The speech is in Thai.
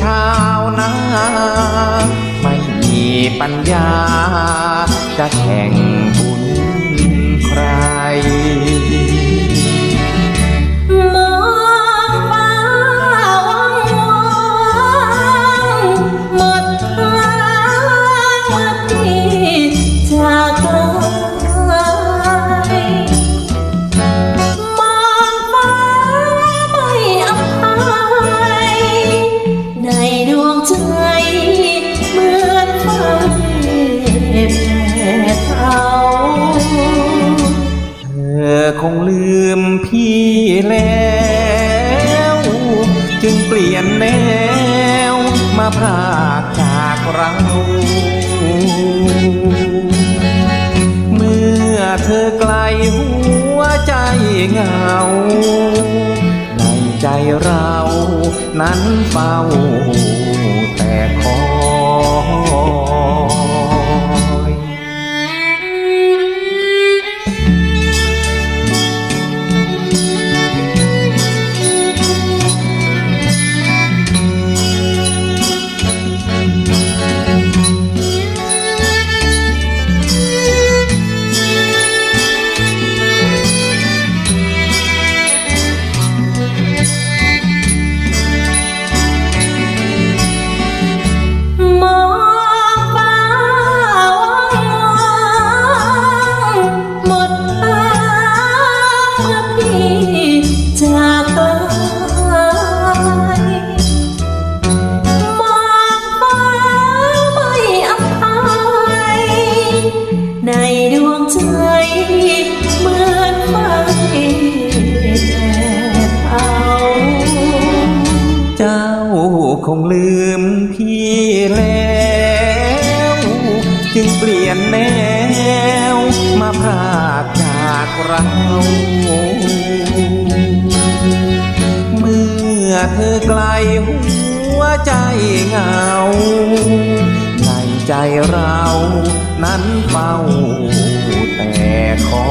ชาวนาไม่มีปัญญา จะแข่งบุญใคร แผดเผาเธอคงลืมพี่แล้ว จึงเปลี่ยนแนว มาพรากจากเรา เมื่อเธอไกลหัวใจเหงา ในใจเรานั้นเฝ้า คงลืมพี่แล้ว จึงเปลี่ยนแนว มาพรากจากเราเมื่อเธอไกลหัวใจเหงา ในใจเรานั้นเฝ้าแต่คอ